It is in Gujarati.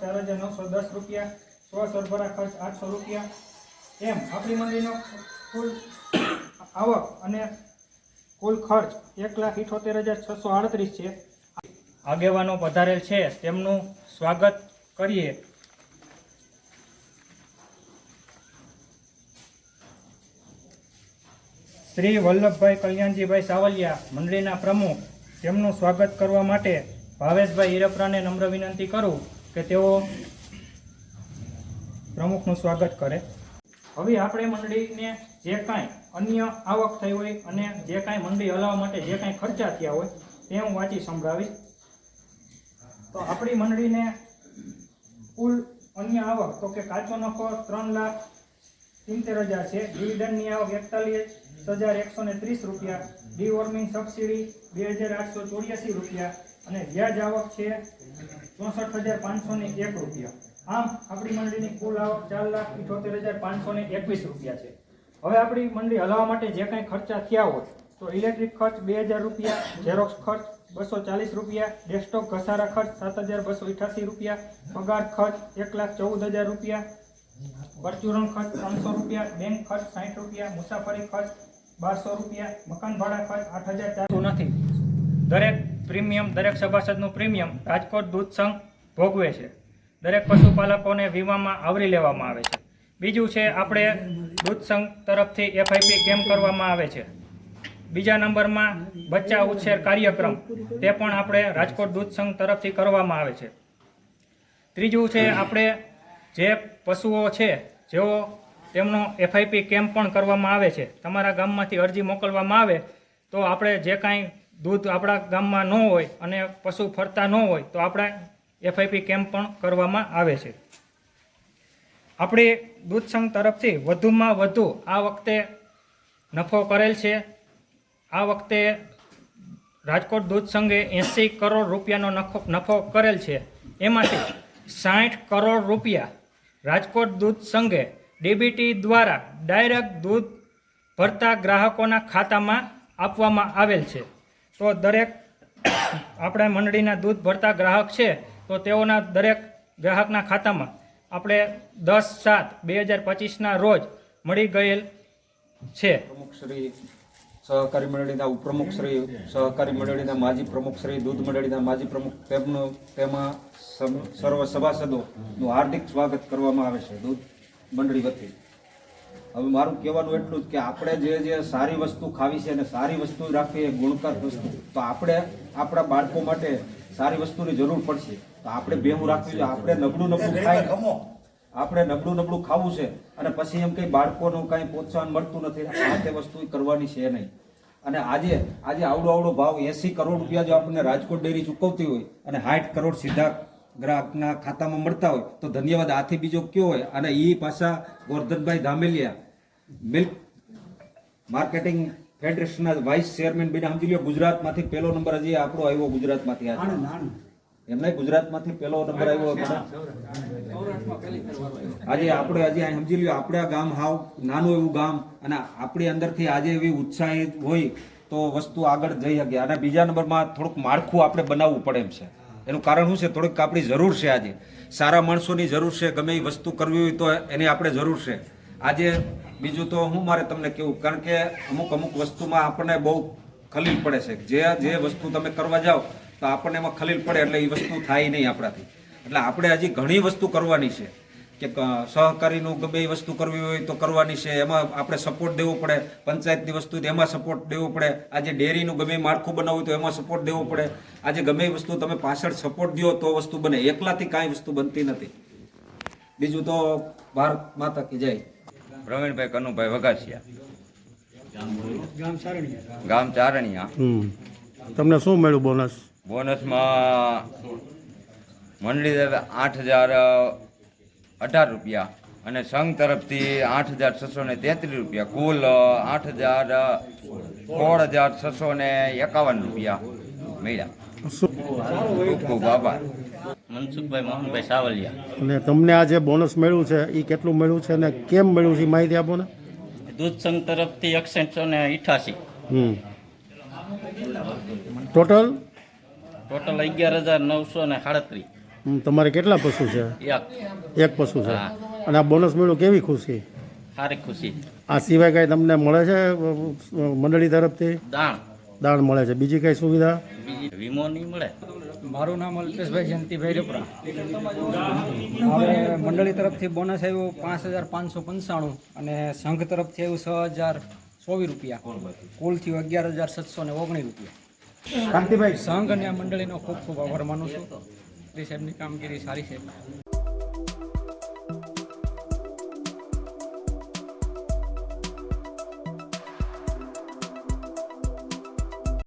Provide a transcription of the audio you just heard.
ચાર હજાર નવસો દસ રૂપિયા, સો સરભરા ખર્ચ આઠસો રૂપિયા. એમ, આપણી મંડળીનો કુલ આવક અને કુલ ખર્ચ એક લાખ ઇઠોતેર હજાર છસો આડત્રીસ છે. આગેવાનો પધારેલ છે, તેમનું સ્વાગત કરીએ. શ્રી વલ્લભભાઈ કલ્યાણજીભાઈ સાવલિયા, મંડળીના પ્રમુખ, તેમનું સ્વાગત કરવા માટે ભાવેશભાઈ ઈરપરાને નમ્ર વિનંતી કરું. કે તેઓ પ્રમુખનું સ્વાગત કરે. હવે આપણે મંડળીને જે કાંઈ અન્ય આવક થઈ હોય અને જે કાંઈ મંડળી હલાવવા માટે જે કાંઈ ખર્ચા થયા હોય, તે હું વાંચી સંભળાવીશ. તો આપણી મંડળીને કુલ અન્ય આવક, તો કે કાચો નફો ત્રણ લાખ સિત્તેર હજાર છે. ડિવિડન્ડની આવક એકતાલીસ હજાર એકસો ને ત્રીસ રૂપિયા. ડીવોર્મિંગ સબસિડી બે હજાર આઠસો ચોર્યાસી રૂપિયા. અને વ્યાજ આવક છે ચોસઠ હજાર પાંચસો ને એક રૂપિયા. આમ આપણી મંડળીની કુલ આવક ચાર લાખ ઇઠોતેર હજાર પાંચસો ને એકવીસ રૂપિયા છે. હવે આપણી મંડળી હલાવવા માટે જે કાંઈ ખર્ચા થયા હોય, તો ઇલેક્ટ્રિક ખર્ચ બે હજાર રૂપિયા, ઝેરોક્સ ખર્ચ બસો ચાલીસ રૂપિયા, ડેસ્કટોપ ઘસારા ખર્ચ સાત હજાર બસો અઠાસી રૂપિયા, પગાર ખર્ચ એક લાખ ચૌદ હજાર રૂપિયા, પરચુરણ ખર્ચ ત્રણસો રૂપિયા, બેંક ખર્ચ સાઠ રૂપિયા, મુસાફરી ખર્ચ બારસો રૂપિયા, મકાન ભાડા ખર્ચ આઠ હજાર ચારસો નથી. દરેક પ્રીમિયમ, દરેક સભાસદનું પ્રીમિયમ રાજકોટ દૂધ સંઘ ભોગવે છે. દરેક પશુપાલકોને વીમામાં આવરી લેવામાં આવે છે. બીજું છે, આપણે દૂધ સંઘ તરફથી એફઆઈપી કેમ કરવામાં આવે છે? બીજા નંબરમાં બચ્ચા ઉછેર કાર્યક્રમ, તે પણ આપણે રાજકોટ દૂધ સંઘ તરફથી કરવામાં આવે છે. ત્રીજું છે, આપણે જે પશુઓ છે, જેઓ તેમનો એફઆઈપી કેમ્પ પણ કરવામાં આવે છે, તમારા ગામમાંથી અરજી મોકલવામાં આવે, તો આપણે જે કાંઈ દૂધ આપણા ગામમાં ન હોય અને પશુ ફરતા ન હોય તો આપણે એફઆઈપી કેમ્પ પણ કરવામાં આવે છે. આપણી દૂધ સંઘ તરફથી વધુમાં વધુ આ વખતે નફો કરેલ છે. આ વખતે રાજકોટ દૂધ સંઘે એંસી કરોડ રૂપિયાનો નફો નફો કરેલ છે. એમાંથી સાઠ કરોડ રૂપિયા રાજકોટ દૂધ સંઘે ડીબીટી દ્વારા ડાયરેક્ટ દૂધ ભરતા ગ્રાહકોના ખાતામાં આપવામાં આવેલ છે. તો દરેક આપણે મંડળીના દૂધ ભરતા ગ્રાહક છે, તો તેઓના દરેક ગ્રાહકના ખાતામાં આપણે દસ સાત બે હજાર પચીસના રોજ મળી ગયેલ છે. પ્રમુખશ્રી સહકારી મંડળીના ઉપપ્રમુખશ્રી સહકારી મંડળીના માજી પ્રમુખશ્રી દૂધ મંડળીના માજી પ્રમુખ તેમનું, તેમાં સર્વ સભાસદોનું હાર્દિક સ્વાગત કરવામાં આવે છે, દૂધ મંડળી વતી. હવે મારું કહેવાનું એટલું જ કે આપણે જે જે સારી વસ્તુ ખાવી છે અને સારી વસ્તુ રાખવી એ ગુણકાર વસ્તુ. તો આપણે આપણા બાળકો માટે સારી વસ્તુની જરૂર પડશે. તો આપણે ભેહું રાખવી જોઈએ. આપણે નબળું નબળું ખાઈ આપણે નબળું નબળું ખાવું છે અને પછી એમ કંઈ બાળકોનું કાંઈ પ્રોત્સાહન મળતું નથી. આ તે વસ્તુ કરવાની છે નહીં. અને આજે આજે આવડો આવડો ભાવ એસી કરોડ રૂપિયા જો આપણને રાજકોટ ડેરી ચૂકવતી હોય અને સાઠ કરોડ સીધા ગ્રાહકના ખાતામાં મળતા હોય તો ધન્યવાદ. આથી બીજો કયો હોય? અને એ પાછા ગોરધનભાઈ ધામેલિયા મિલ્ક માર્કેટિંગ ફેડરેશનના વાઇસ ચેરમેન બીને સમજી લ્યો ગુજરાતમાંથી પહેલો નંબર હજી આપણો આવ્યો ગુજરાતમાંથી આજે એમને ગુજરાતમાંથી પહેલો નંબર આવ્યો આજે આપણે હજી અહીં સમજી લ્યો આપણે આ ગામ હાવ નાનું એવું ગામ અને આપણી અંદરથી આજે એવી ઉત્સાહી હોય તો વસ્તુ આગળ જઈ શકે. અને બીજા નંબરમાં થોડુંક માળખું આપણે બનાવવું પડે એમ છે. એનું કારણ શું છે? થોડીક આપણી જરૂર છે આજે. સારા માણસોની જરૂર છે, ગમે એ વસ્તુ કરવી હોય તો એની આપણે જરૂર છે. આજે બીજું તો હું મારે તમને કહેવું કારણ કે અમુક અમુક વસ્તુમાં આપણને બહુ ખલીલ પડે છે. જે જે વસ્તુ તમે કરવા જાઓ, તો આપણને એમાં ખલીલ પડે એટલે એ વસ્તુ થાય નહીં આપણાથી. એટલે આપણે હજી ઘણી વસ્તુ કરવાની છે. કે સહકારીનું ગમે એ વસ્તુ કરવી હોય તો કરવાની છે. એમાં આપણે સપોર્ટ દેવો પડે. પંચાયતની વસ્તુ એમાં સપોર્ટ દેવો પડે. આજે ડેરીનું ગમે એ માળખું બનાવવું હોય તો એમાં સપોર્ટ દેવો પડે. આજે ગમે એ વસ્તુ તમે પાછળ સપોર્ટ દો તો વસ્તુ બને. એકલાથી કાંઈ વસ્તુ બનતી નથી. બીજું તો ભારત માતા કી જય. પ્રવીણભાઈ કનુભાઈ વઘાસિયા. ગામ ચારણિયા. તમને શું મળ્યું બોનસ? બોનસમાં મંડળી આઠ હજાર અઢાર રૂપિયા. અને સંઘ તરફથી આઠ હજાર છસો ને તેત્રીસ રૂપિયા. કુલ આઠ હજાર સોળ હજાર છસો ને એકાવન રૂપિયા મળ્યા. ખૂબ ખૂબ આભાર. મનસુખભાઈ મોહનભાઈ સાવલિયા. અને તમને આ જે બોનસ મળ્યું છે એ કેટલું મળ્યું છે અને કેમ મળ્યું છે એ માહિતી આપો ને? દૂધ સંઘ તરફથી એકસઠસો ને અઠાસી ટોટલ ટોટલ અગિયાર હજાર નવસો ને સાડત્રીસ. તમારે કેટલા પશુ છે? એક. પશુ છે. અને આ બોનસ મળ્યું કેવી ખુશી? સારી ખુશી. આ સિવાય કાંઈ તમને મળે છે મંડળી તરફથી? દાણ. દાણ મળે છે. બીજી કઈ સુવિધા? વીમો નહીં મળે? મારું નામ અલ્પેશભાઈ જયંતિભાઈ રોપરા. હવે મંડળી તરફથી બોનસ આવ્યું પાંચ હજાર પાંચસો પંચાણું અને સંઘ તરફથી આવ્યું છ હજાર ચોવીસ રૂપિયા. કુલ થયું અગિયાર હજાર સાતસો ને ઓગણીસ રૂપિયા. કાંતિભાઈ. સંઘ અને આ મંડળીનો ખૂબ ખૂબ આભાર માનું છું. શ્રી સાહેબની કામગીરી સારી છે.